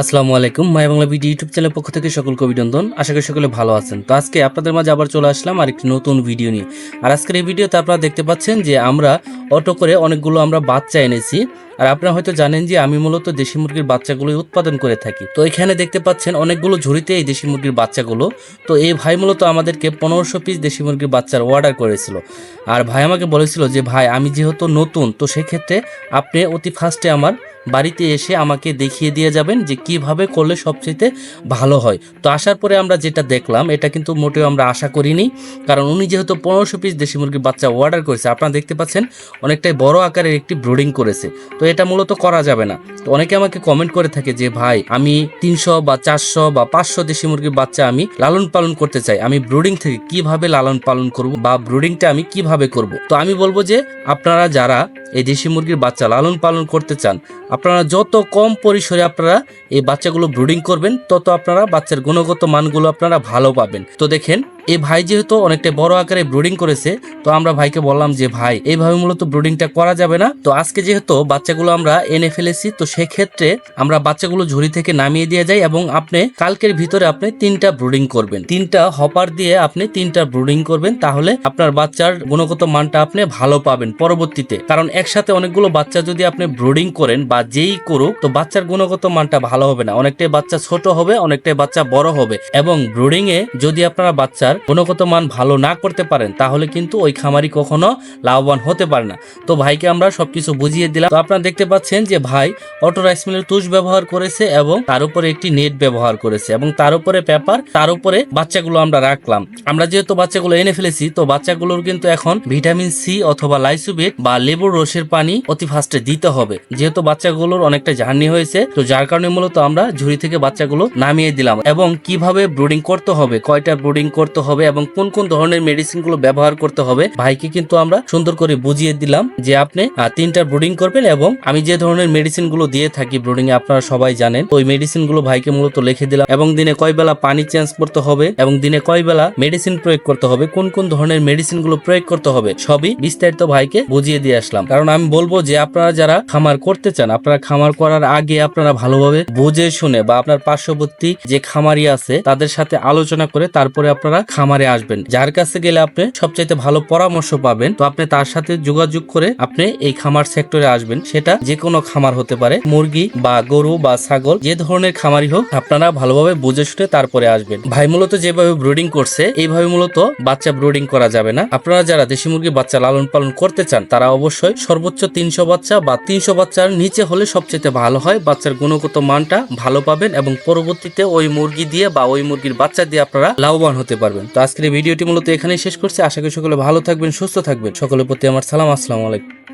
আসসালামু আলাইকুম। Maya Bangla video YouTube channel পক্ষ থেকে সকল অভিনন্দন। আশা করি সকলে ভালো আছেন। তো আজকে আপনাদের মাঝে আবার চলে আসলাম আরেকটি নতুন ভিডিও নিয়ে। আর আজকের এই ভিডিওতে আপনারা দেখতে পাচ্ছেন যে আমরা অটো করে অনেকগুলো আমরা বাচ্চা এনেছি। আর আপনারা হয়তো জানেন যে আমি মূলত দেশি মুরগির বাচ্চাগুলো উৎপাদন করে থাকি। তো এখানে দেখতে পাচ্ছেন অনেকগুলো ঝুড়িতে এই দেশি মুরগির বাচ্চাগুলো। তো এই ভাই মূলত আমাদেরকে পনেরোশো পিস দেশি মুরগির বাচ্চার অর্ডার করেছিল। আর ভাই আমাকে বলেছিল যে, ভাই, আমি যেহেতু নতুন, তো সেক্ষেত্রে আপনি অতি ফার্স্টে আমার বাড়িতে এসে আমাকে দেখিয়ে দিয়ে যাবেন যে কীভাবে করলে সবচেয়ে ভালো হয়। তো আসার পরে আমরা যেটা দেখলাম, এটা কিন্তু মোটেও আমরা আশা করিনি। কারণ উনি যেহেতু পনেরোশো পিস দেশি মুরগির বাচ্চা অর্ডার করেছে, আপনারা দেখতে পাচ্ছেন অনেকটাই বড় আকারের একটি ব্রোডিং করেছে। তো এটা মূলত করা যাবে না। তো অনেকে আমাকে কমেন্ট করে থাকে যে, ভাই, আমি তিনশো বা চারশো বা পাঁচশো দেশি মুরগির বাচ্চা আমি লালন পালন করতে চাই। আমি ব্রুডিং থেকে কীভাবে লালন পালন করব বা ব্রুডিংটা আমি কীভাবে করব? তো আমি বলব যে, আপনারা যারা এই দেশি মুরগির বাচ্চা লালন পালন করতে চান, আপনারা যত কম পরিসরে আপনারা এই বাচ্চাগুলো ব্রুডিং করবেন, তত আপনারা বাচ্চার গুণগত মানগুলো আপনারা ভালো পাবেন। তো দেখেন এই ভাই যেহেতু অনেকটা বড় আকারে ব্রুডিং করেছে, তো আমরা ভাইকে বললাম যে, ভাই, এইভাবে মূলত ব্রুডিংটা করা যাবে না। তো আজকে যেহেতু বাচ্চাগুলো আমরা এনে ফেলেছি, তো সেক্ষেত্রে আমরা বাচ্চাগুলো ঝুড়ি থেকে নামিয়ে দিয়ে যাই এবং আপনি কালকের ভিতরে আপনি তিনটা ব্রুডিং করবেন। তিনটা হপার দিয়ে আপনি তিনটা ব্রুডিং করবেন, তাহলে আপনার বাচ্চার গুণগত মানটা আপনি ভালো পাবেন পরবর্তীতে। কারণ একসাথে অনেকগুলো বাচ্চা যদি আপনি ব্রুডিং করেন বা যেই করুক, তো বাচ্চার গুণগত মানটা ভালো হবে না। অনেকটাই বাচ্চা ছোট হবে, অনেকটাই বাচ্চা বড় হবে। এবং ব্রুডিং এ যদি আপনারা বাচ্চার গুণগত মান ভালো না করতে পারেন, তাহলে কিন্তু ওই খামারি কখনো লাভবান হতে পারে না। তো ভাইকে আমরা সবকিছু বুঝিয়ে দিলাম। তো আপনারা দেখতে পাচ্ছেন যে ভাই অটো রাইস মিলের তুষ ব্যবহার করেছে এবং তার উপরে একটি নেট ব্যবহার করেছে এবং তার উপরে পেপার, তার উপরে বাচ্চাগুলো আমরা রাখলাম। আমরা যেহেতু বাচ্চাগুলো এনে ফেলেছি, তো বাচ্চাগুলোর কিন্তু এখন ভিটামিন সি অথবা লাইসুবেট বা লেবুর রসের পানি অতি ফার্স্টে দিতে হবে। যেহেতু বাচ্চাগুলোর অনেকটা জার্নি হয়েছে, তো যার কারণে মূলত আমরা ঝুড়ি থেকে বাচ্চাগুলো নামিয়ে দিলাম। এবং কীভাবে ব্রুডিং করতে হবে, কয়টা ব্রুডিং করতে হবে এবং কোন কোন ধরনের মেডিসিনগুলো ব্যবহার করতে হবে, ভাইকে কিন্তু আমরা সুন্দর করে বুঝিয়ে দিলাম যে আপনি তিনটা ব্রুডিং করবেন এবং আমি যে ধরনের মেডিসিনগুলো দিয়ে থাকি ব্রুডিং এ আপনারা সবাই জানেন, ওই মেডিসিনগুলো ভাইকে মূলত লিখে দিলাম এবং দিনে কয় বেলা পানি চেঞ্জ করতে হবে এবং দিনে কয় বেলা মেডিসিন প্রয়োগ করতে হবে, কোন কোন ধরনের মেডিসিনগুলো প্রয়োগ করতে হবে, সবই বিস্তারিত ভাইকে বুঝিয়ে দিয়ে আসলাম। কারণ আমি বলব যে আপনারা যারা খামার করতে চান, আপনারা খামার করার আগে আপনারা ভালোভাবে বুঝে শুনে বা আপনার পার্শ্ববর্তী যে খামারি আছে, তাদের সাথে আলোচনা করে তারপরে আপনারা খামারে আসবেন। যার কাছে গেলে আপনি সবচাইতে ভালো পরামর্শ পাবেন, তো আপনি তার সাথে যোগাযোগ করে আপনি এই খামার সেক্টরে আসবেন। সেটা যে কোনো খামার হতে পারে, মুরগি বা গরু বা ছাগল, যে ধরনের খামারই হোক, আপনারা ভালোভাবে বুঝে শুনে তারপরে আসবেন। ভাই মূলত যেভাবে ব্রুডিং করছে, এইভাবে মূলত বাচ্চা ব্রুডিং করা যাবে না। আপনারা যারা দেশি মুরগি বাচ্চা লালন পালন করতে চান, তারা অবশ্যই সর্বোচ্চ তিনশো বাচ্চা বা তিনশো বাচ্চার নিচে হলে সবচেয়ে ভালো হয়। বাচ্চার গুণগত মানটা ভালো পাবেন এবং পরবর্তীতে ওই মুরগি দিয়ে বা ওই মুরগির বাচ্চা দিয়ে আপনারা লাভবান হতে পারবেন। তো আজকের ভিডিওটি মূলত এখানেই শেষ করছি। আশা করি সকলে ভালো থাকবেন, সুস্থ থাকবেন। সকলের প্রতি আমার সালাম। আসসালাম আলাইকুম।